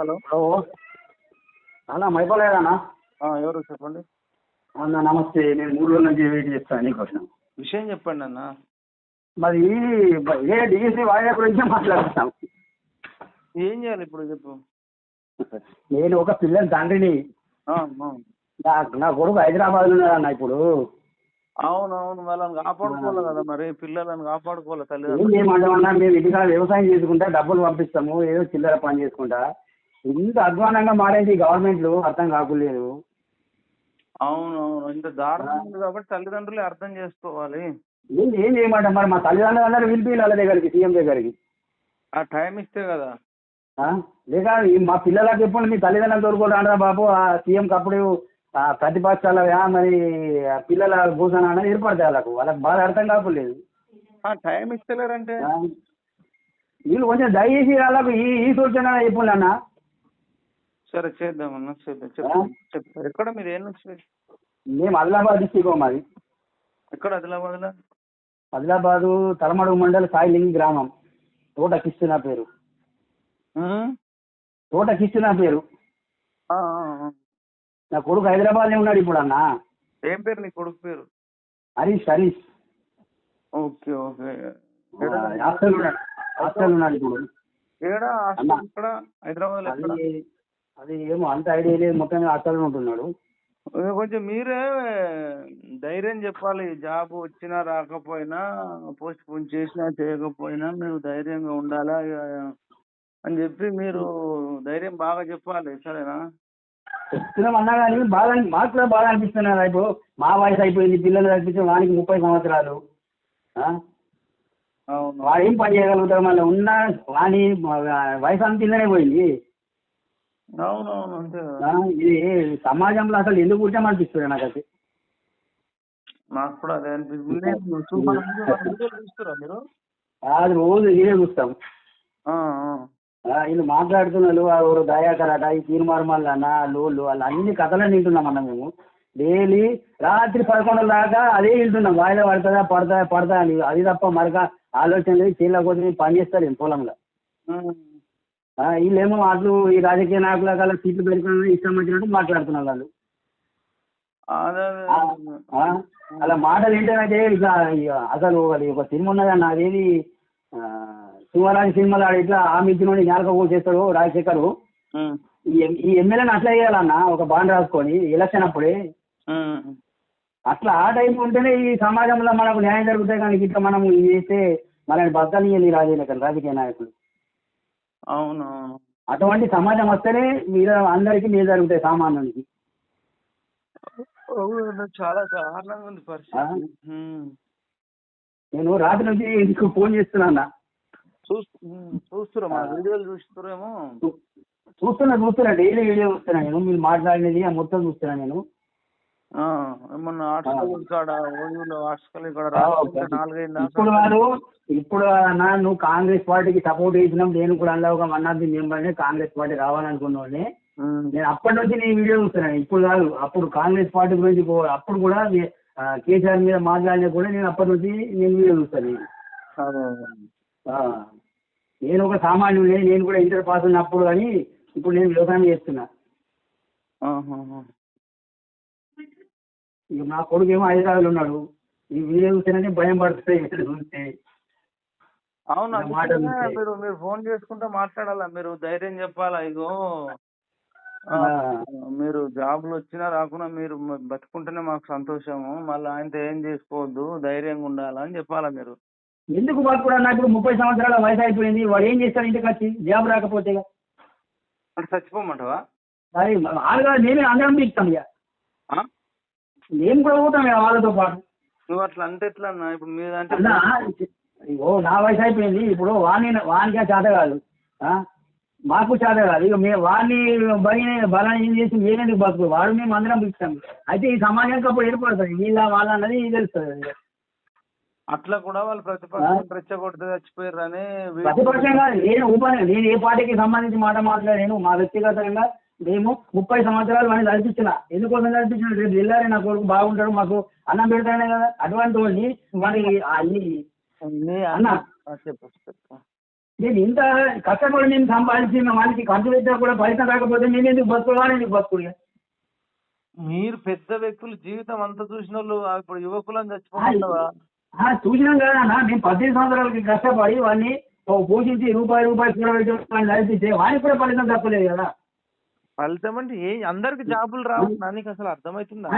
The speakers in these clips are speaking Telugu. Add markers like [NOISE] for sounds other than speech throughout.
హలో. హలో. అన్న మైపోలేదన్నా ఎవరు చెప్పండి? అన్న నమస్తే. నేను మూడు రోజుల నుంచి వెయిట్ చేస్తాను నీకోసం విషయం చెప్పండి అన్న. మరి ఏ డిఎస్సి వాయిదా గురించి మాట్లాడుతాం? ఏం చేయాలి ఇప్పుడు చెప్పు? నేను ఒక పిల్లల తండ్రిని. నా నా కొడుకు హైదరాబాద్లో ఉన్నాడన్న ఇప్పుడు. అవును అవును వాళ్ళని కాపాడుకోవాలి కదా మరి పిల్లలను కాపాడుకోవాలి తల్లిదండ్రులు. మేము ఇంటికాడ వ్యవసాయం చేసుకుంటా డబ్బులు పంపిస్తాము ఏదో చిల్లర పని చేసుకుంటా. ఇంత అధ్వానంగా మారేది గవర్నమెంట్లు అర్థం కాకులేదు. అవును అవును ఇంత దారుణం కాబట్టి తల్లిదండ్రులే అర్థం చేసుకోవాలి. ఏం ఏం చేయమంటాం మరి? మా తల్లిదండ్రులు అందరూ పిలిపి వాళ్ళ దగ్గరికి సీఎం దగ్గరికి. ఆ టైం ఇస్తే కదా. ఆ? లేక మా పిల్లలకి ఎప్పుడు మీ తల్లిదండ్రులు తోడుకోరా బాబు ఆ సీఎంకి అప్పుడు ఆ ప్రతిపక్షాల మరి పిల్లల భూషణ అనేది ఏర్పడతాయి వాళ్ళకు. వాళ్ళకి బాగా అర్థం కాకలేదు. ఆ టైం ఇస్తలేరంటే? వీళ్ళు కొంచెం దయచేసి వాళ్ళకు ఈ ఈ సూచన చెప్పండి అన్న. సరే చేద్దామన్నా చేద్దాం. చెప్తాను చెప్తారు ఎక్కడ మీరు? ఏం నుంచి మేము ఆదిలాబాద్ డిస్టిక్ మాది. ఎక్కడ ఆదిలాబాద్లో? ఆదిలాబాదు తలమడుగు మండల్ సాయిలింగి గ్రామం. తోట కిష్టు నా పేరు? తోట కిష్టు నా పేరు. నా కొడుకు హైదరాబాద్లో ఉన్నాడు ఇప్పుడు అన్న. ఏం పేరు నీ కొడుకు పేరు? Harish Harish. Okay okay. Hostel ఉన్నాడు. హాస్టల్ ఉన్నాడు ఇప్పుడు. ఇక్కడ హైదరాబాద్ ఎక్కడ? అది ఏమో అంత ఐడియా లేదు. మొత్తం హాస్టల్ ఉంటున్నాడు. కొంచెం మీరే ధైర్యం చెప్పాలి. జాబ్ వచ్చినా రాకపోయినా పోస్ట్ పోన్ చేసినా చేయకపోయినా మీరు ధైర్యంగా ఉండాలా అని చెప్పి మీరు ధైర్యం బాగా చెప్పాలి. సరేనా? చెప్తున్నాం అన్నా కానీ బాగా మాకు కూడా బాగా అనిపిస్తున్నారు ఇప్పుడు. మా వయసు అయిపోయింది పిల్లలు అనిపించిన వానికి ముప్పై సంవత్సరాలు. వాడు ఏం పని చేయగలుగుతాడు? మళ్ళీ ఉన్న వాని వయసు అంత పోయింది. అవునవును అంతే? ఇది సమాజంలో అసలు ఎందుకు కూర్చోమనిపిస్తుంది నాకైతే? నాకు కూడా అదే అనిపిస్తుంది. [LAUGHS] చూస్తారా మీరు? అది రోజు ఇదే చూస్తాం. వీళ్ళు మాట్లాడుతున్నారు ఎవరు దయాకర్ అట ఈ తీర్మార్మల్ అన్న లోళ్ళు వాళ్ళు అన్ని కథలు వింటున్నాం అన్న మేము. డైలీ రాత్రి పదకొండు దాకా అదే వింటున్నాం. వాయిదా పడుతుందా పడతా పడతా అని. అది తప్ప మరొక ఆలోచన లేదు. చీల కొద్ది పని చేస్తారు పొలంలో. వీళ్ళేమో వాళ్ళు ఈ రాజకీయ నాయకుల కల్లా సీట్లు పెట్టుకుని ఇష్టం వచ్చినట్టు మాట్లాడుతున్నారు వాళ్ళు. అలా మాటలు ఏంటంటే ఇట్లా అసలు అది ఒక సినిమా ఉన్నదన్న అదేది? సింహరాజు సినిమాలో ఆడ ఇట్లా ఆ మించినోని జ్ఞాపకం చేస్తాడు రాజశేఖరు. ఈ ఎమ్మెల్యేని అట్లా చేయాలన్న ఒక బాండ్ రాసుకొని ఎలక్షన్ అప్పుడే. అట్లా ఆ టైం ఉంటేనే ఈ సమాజంలో మనకు న్యాయం జరుగుతాయి కానీ ఇట్లా మనం ఇది చేస్తే మనని బతకనియని రాజకీయ రాజకీయ నాయకులు. అవును అవును. అటువంటి సమాజం వస్తేనే మీద అందరికీ మీద జరుగుతాయి సామాన్యునికి. చాలా దారుణంగా ఉంది పరిస్థితి. నేను రాత్రి నుంచి ఇంటికి ఫోన్ చేస్తున్నా చూస్ ఉమ్, చూస్తురా మా వీడియోలు చూస్తురేమో చూస్తున్నా చూస్తున్నా డైలీ వీడియో చూస్తున్నా నేను. మీరు మాట్లాడినది ఆ మొత్తం చూస్తున్నా నేను. కాడ? ఓయూలో నాలుగైదు ఇప్పుడు వారు ఇప్పుడు అన్న నువ్వు కాంగ్రెస్ పార్టీకి సపోర్ట్ చేసినాం నేను కూడా అందులో ఒక వన్ ఆఫ్ ది మెంబర్ని కాంగ్రెస్ పార్టీ రావాలనుకున్నాను ఉమ్. నేను అప్పటి నుంచి నీ వీడియో చూస్తున్నాను ఇప్పుడు కాదు అప్పుడు కాంగ్రెస్ పార్టీ గురించి అప్పుడు కూడా కేసీఆర్ మీద మాట్లాడినా కూడా నేను అప్పటి నుంచి నేను వీడియో చూస్తాను నేను ఒక సామాన్యుని నేను కూడా ఇంటర్ పాస్ ఉన్నప్పుడు కానీ ఇప్పుడు నేను వ్యవసాయం చేస్తున్నా. ఇక నా కొడుకు ఏమో హైదరాబాద్లో ఉన్నాడు. ఈ వీడియో చూస్తేనే భయం పడుతుంది. చూస్తే. అవును? అందుకనే. మీరు మీరు ఫోన్ చేసుకుంటే మాట్లాడాలా? మీరు ధైర్యం చెప్పాలా? ఇగో ఆ, ఆ. మీరు జాబ్లు వచ్చినా రాకున్నా మీరు మ- బతుకుంటేనే మాకు సంతోషము. మళ్ళీ ఆయనతో ఏం చేసుకోవద్దు? ధైర్యంగా ఉండాలా అని చెప్పాలా మీరు? ఎందుకు బతుకుడా నాకు ఇప్పుడు ముప్పై సంవత్సరాల వయసు అయిపోయింది. వాడు ఏం చేస్తాడు ఇంటికి వచ్చి? జాబ్ రాకపోతే ఇక. అంటే చచ్చిపోమంటావా? ఆరుగా నేనే అందరం పీకుతాం ఇక? నేను కూడా పోతాం ఇక వాళ్ళతో పాటు. నువ్వు అట్లా అంటే ఎట్లా అన్న ఇప్పుడు మీద అంటే అన్నా ఓ నా వయసు అయిపోయింది ఇప్పుడు వాణి వానికే చేత కాదు. ఆ? మాకు చేత కాదు. ఇక మేము వాడిని బలి బలాన్ని ఏం చేసి మేమెందుకు బతుకు? వాడు మేము అందరం పిలుస్తాం. అయితే ఈ సమాజానికి అప్పుడు ఏర్పడుతుంది వీళ్ళ వాళ్ళ అన్నది తెలుస్తుంది అట్లా కూడా వాళ్ళు ప్రతిపక్షం రెచ్చగొడితే చచ్చిపోయారు అని ప్రతిపక్షంగా నేను ఉప నేను ఏ పార్టీకి సంబంధించి మాట మాట్లాడాను మా వ్యక్తిగతంగా మేము ముప్పై సంవత్సరాలు వాడిని నడిపించిన. ఎందుకోసం నడిపించిన? రేపు వెళ్ళారే నా కొడుకు బాగుంటాడు మాకు అన్నం పెడతానే కదా. అటువంటి వాడిని మరి అన్ని నేను ఇంత కష్టపడి నేను సంపాదించిన వానికి ఖర్చు పెట్టినా కూడా ఫలితం రాకపోతే నేను ఎందుకు బతుకోవాలి ఎందుకు బతుకులే మీరు పెద్ద వ్యక్తులు జీవితం అంతా చూసిన వాళ్ళు ఇప్పుడు యువకులను చచ్చిపోతున్నావా? చూసినాం కదా అన్న. మేము పద్దెనిమిది సంవత్సరాలకి కష్టపడి వాడిని పోషించి రూపాయి రూపాయి కూడా పెట్టి వాడిని నడిపిస్తే వానికి కూడా ఫలితం తప్పలేదు కదా. ఫలితం అంటే ఏ అందరికి జాబులు రావు. నీకు అసలు అర్థమవుతుందా?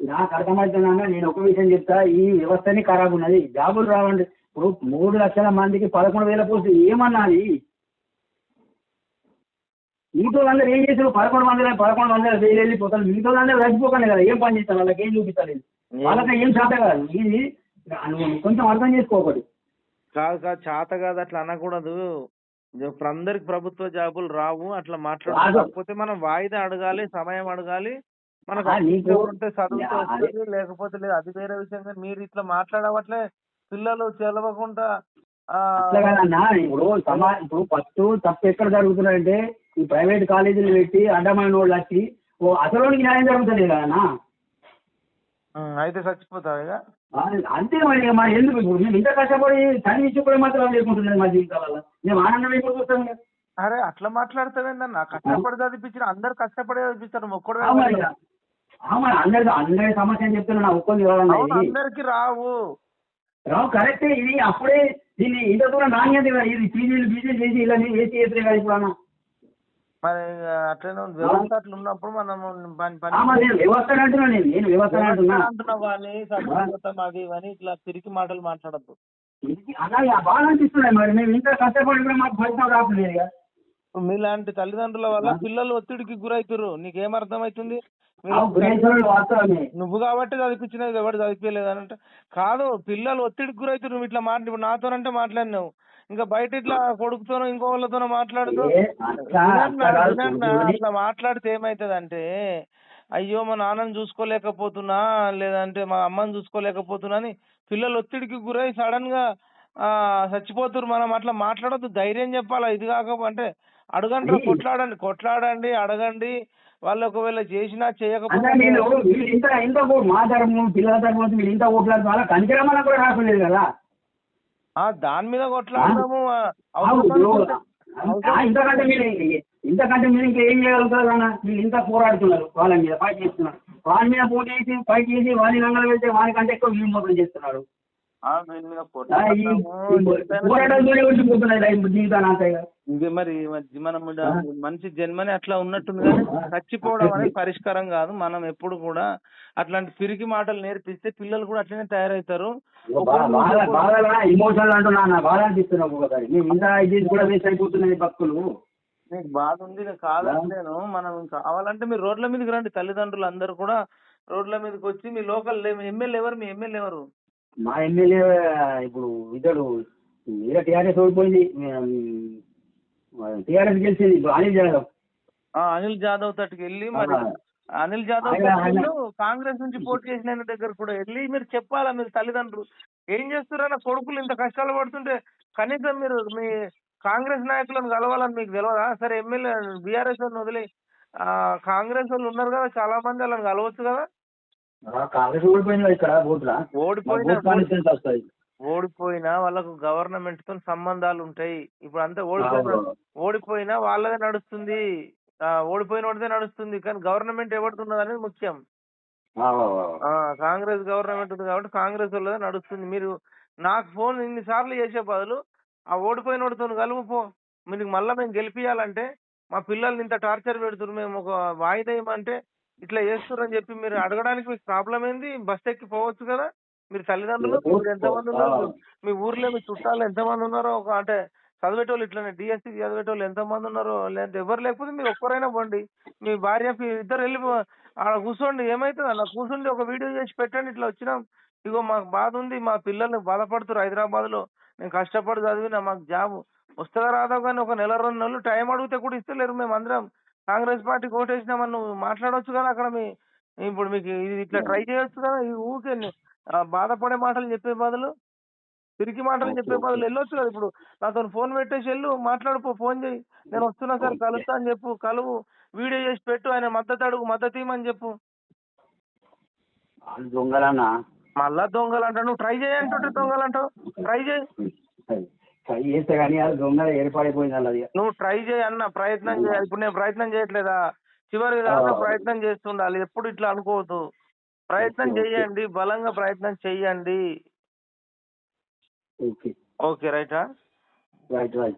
నాకు అర్థమవుతుందన్న నేను ఒక విషయం చెప్తా. ఈ వ్యవస్థనే ఖరాబ్ ఉన్నది. జాబులు రావండి. ఇప్పుడు మూడు లక్షల మందికి పదకొండు వేల పోస్టులు ఏమన్నది? మిగతా అందరూ ఏం చేసారు పదకొండు వందల పదకొండు వందల వేలు వెళ్ళిపోతారు. మిగతా అందరూ చచ్చిపోకండి కదా. ఏం పని చేస్తారు? వాళ్ళకి ఏం చూపిస్తలేదు. వాళ్ళకి ఏం చేత కాదు. ఇది కొంచెం అర్థం చేసుకోకటి కాదు కాదు చేత కాదు. అట్లా అనకూడదు. ఇప్పుడు అందరికి ప్రభుత్వ జాబులు రావు అట్లా మాట్లాడకపోతే మనం వాయిదా అడగాలి సమయం అడగాలి. మనకు ఉంటే చదువుతూ. వస్తుంది లేకపోతే లేదు అది వేరే విషయం కానీ మీరు ఇట్లా మాట్లాడవట్లే పిల్లలు కాదన్నా ఇప్పుడు సమా ఇప్పుడు ఫస్ట్ తప్పు ఎక్కడ జరుగుతున్నాయంటే ఈ ప్రైవేట్ కాలేజీలు పెట్టి అడ్డమైన వాళ్ళు వచ్చి ఓ అసలోనికి న్యాయం జరుగుతుంది ఉమ్, అయితే చచ్చిపోతావు ఇక. ఆ, అంతే మరి మరి ఎందుకు? ఇప్పుడు మేము ఇంత కష్టపడి చదివించి కూడా మాత్రం లేకుంటున్నది మా జీవితాలలో? మేము ఆనందం ఎప్పుడు చూస్తాం. అరే అట్లా మాట్లాడతావేందన్న కష్టపడి చదివించిన అందరు కష్టపడి చదివిస్తారు ఒక్కడే? అవునా అందరి అందరి సమస్య అని చెప్తున్నా ఇది. అందరికి రావు. రావు కరెక్టే. ఇది అప్పుడే దీన్ని ఇంత దూరం నాణ్యత ఇది పీజీలు బీజీలు చేసి ఇలా వేసి చేస్తే కదా ఇప్పుడు అన్న మరి అట్లనే ఉంది. వ్యవస్థ అట్లా ఉన్నప్పుడు మనం పని పని వ్యవస్థ అంటున్నా నేను. నేను వ్యవస్థ అంటున్నా. ఇట్లా తిరిగి మాటలు మాట్లాడద్దు. ఇది అలాగే బాగా అనిపిస్తున్నాయి మరి. మేము ఇంత కష్టపడి కూడా మాకు ఫలితం రావట్లేదు ఇక. మీలాంటి తల్లిదండ్రుల వల్ల పిల్లలు ఒత్తిడికి గురవుతారు నీకేం అర్థమవుతుంది నువ్వు కాబట్టి చదివించినది ఎవరు చదివించలేదు అని అంటే కాదు పిల్లలు ఒత్తిడికి గురవుతారు నువ్వు ఇట్లా మాట్లా నాతోనంటే మాట్లాడినావు. ఇంకా బయట ఇట్లా కొడుకుతోనో ఇంకో వాళ్ళతోనో మాట్లాడుతూ అట్లా మాట్లాడితే ఏమైతుంది అంటే అయ్యో మా నాన్నని చూసుకోలేకపోతున్నా లేదంటే మా అమ్మని చూసుకోలేకపోతున్నా అని పిల్లలు ఒత్తిడికి గురై సడన్గా ఆ చచ్చిపోతున్నారు మనం. అట్లా మాట్లాడొద్దు ధైర్యం చెప్పాలా? ఇది కాక అంటే అడగండి కొట్లాడండి కొట్లాడండి అడగండి. వాళ్ళు ఒకవేళ చేసినా చేయకపోతే మీరు ఇంత ఇంత మా ధర్మం పిల్లల ధర్మం ఇంత ఓట్లాడుతూ అలా కనికరమన్న కూడా కదా? దాని మీద ఆ, ఇంతకంటే మీరు ఇంతకంటే మీరు ఇంకా ఏం చేయగలుగుతారు అన్న మీరు ఇంత పోరాడుతున్నారు వాళ్ళ మీద ఫైట్ చేస్తున్నారు. వాళ్ళ మీద పోటీ చేసి ఫైట్ చేసి వాని రంగంలో వెళ్తే వానికంటే ఎక్కువ వీళ్ళు మోసం చేస్తున్నారు మరి మనం మనిషి జన్మని అట్లా ఉన్నట్టుంది కానీ చచ్చిపోవడం అనేది పరిష్కారం కాదు. మనం ఎప్పుడు కూడా అట్లాంటి పిరికి మాటలు నేర్పిస్తే పిల్లలు కూడా అట్లనే తయారవుతారు. ఇమోషనల్ అంటున్నా అనిపిస్తున్నావు కూడా వేస్ట్ అయిపోతున్నాయి భక్తులు. నీకు బాధ ఉంది నేను కాదంటేను మనం కావాలంటే మీరు రోడ్ల మీదకి రండి. తల్లిదండ్రులు అందరూ కూడా రోడ్ల మీదకి వచ్చి మీ లోకల్ ఎమ్మెల్యే ఎవరు? మీ ఎమ్మెల్యే ఎవరు? మా ఎమ్మెల్యే ఇప్పుడు ఇతడు మీద టీఆర్ఎస్ ఓడిపోయింది టీఆర్ఎస్ గెలిచింది ఇప్పుడు అనిల్ జాదవ్. అనిల్ జాదవ్ తట్టుకు వెళ్ళి మరి. అనిల్ జాదవ్ కాంగ్రెస్ నుంచి పోటీ చేసిన దగ్గర కూడా వెళ్ళి మీరు చెప్పాలా మీరు తల్లిదండ్రులు? ఏం చేస్తున్నారన్న కొడుకులు ఇంత కష్టాలు పడుతుంటే కనీసం మీరు మీ కాంగ్రెస్ నాయకులను కలవాలని మీకు తెలియదా సరే ఎమ్మెల్యే బీఆర్ఎస్ వదిలి ఆ, కాంగ్రెస్ వాళ్ళు ఉన్నారు కదా చాలా మంది వాళ్ళని కలవచ్చు కదా? కాంగ్రెస్ ఓడిపోయింది కదా ఇక్కడ ఓట్ల ఓడిపోయిన ఓడిపోయినా వాళ్ళకు గవర్నమెంట్తో సంబంధాలు ఉంటాయి. ఇప్పుడు అంతా ఓడిపోయిన ఓడిపోయినా వాళ్ళదే నడుస్తుంది. ఓడిపోయిన వాడిదే నడుస్తుంది. కానీ గవర్నమెంట్ ఎవరిది అనేది ముఖ్యం. కాంగ్రెస్ గవర్నమెంట్ ఉంది కాబట్టి కాంగ్రెస్ వాళ్ళదే నడుస్తుంది. మీరు నాకు ఫోన్ ఇన్ని సార్లు చేసే బదులు ఆ ఓడిపోయిన వాడితో కలుపు పో మీకు మళ్ళీ మేము గెలిపియాలంటే మా పిల్లల్ని ఇంత టార్చర్ పెడుతున్నారు మేము ఒక వాయిదా ఇవ్వమంటే ఇట్లా చేస్తున్నారు అని చెప్పి మీరు అడగడానికి మీకు ప్రాబ్లం ఏంది? బస్ ఎక్కి పోవచ్చు కదా? మీరు తల్లిదండ్రులు మీరు ఎంతమంది ఉన్నారు? మీ ఊర్లో మీ చుట్టాలు ఎంతమంది ఉన్నారో ఒక అంటే చదివేటోళ్ళు ఇట్లనే డిఎస్సి చదివేటోళ్ళు ఎంతమంది ఉన్నారో లేదంటే ఎవరు లేకపోతే మీరు ఒక్కరైనా పోండి. మీ భార్య ఇద్దరు వెళ్ళి ఆడ కూర్చోండి ఏమైతుంది? అలా కూర్చుండి ఒక వీడియో చేసి పెట్టండి ఇట్లా వచ్చినాం. ఇగో మాకు బాధ ఉంది మా పిల్లల్ని బాధపడుతున్నారు హైదరాబాద్లో నేను కష్టపడి చదివిన మాకు జాబ్. వస్తుందా రాదా? కానీ ఒక నెల రెండు నెలలు టైం అడిగితే కూడా ఇస్తలేరు మేము అందరం కాంగ్రెస్ పార్టీకి ఓటేసినామని నువ్వు మాట్లాడవచ్చు కదా అక్కడ మీ ఇప్పుడు మీకు ఇది ఇట్లా ట్రై చేయొచ్చు కదా ఈ ఊరికే బాధపడే మాటలు చెప్పే బదులు పిరికి మాటలు చెప్పే బదులు వెళ్ళొచ్చు కదా ఇప్పుడు. నాతో ఫోన్ పెట్టేసి వెళ్ళు మాట్లాడుకో ఫోన్ చేయి. నేను వస్తున్నా సార్ కలుస్తా అని చెప్పు కలువు వీడియో చేసి పెట్టు ఆయన మద్దతు అడుగు మద్దతు ఇవ్వమని చెప్పు. దొంగలన్నా మళ్ళా దొంగలు అంటావు నువ్వు ట్రై చేయి అంటుంటే దొంగలు అంటావు ట్రై చేయి. ట్రై చేస్తే కానీ అది దొంగ ఏర్పడిపోయింది అలా నువ్వు ట్రై చేయి అన్న ప్రయత్నం చేయాలి ఇప్పుడు నేను ప్రయత్నం చేయట్లేదా? చివరి దాకా. ప్రయత్నం చేస్తుండాలి. ఎప్పుడు ఇట్లా అనుకోవద్దు. ప్రయత్నం. చేయండి బలంగా ప్రయత్నం చెయ్యండి. ఓకే. ఓకే రైటా? Right right.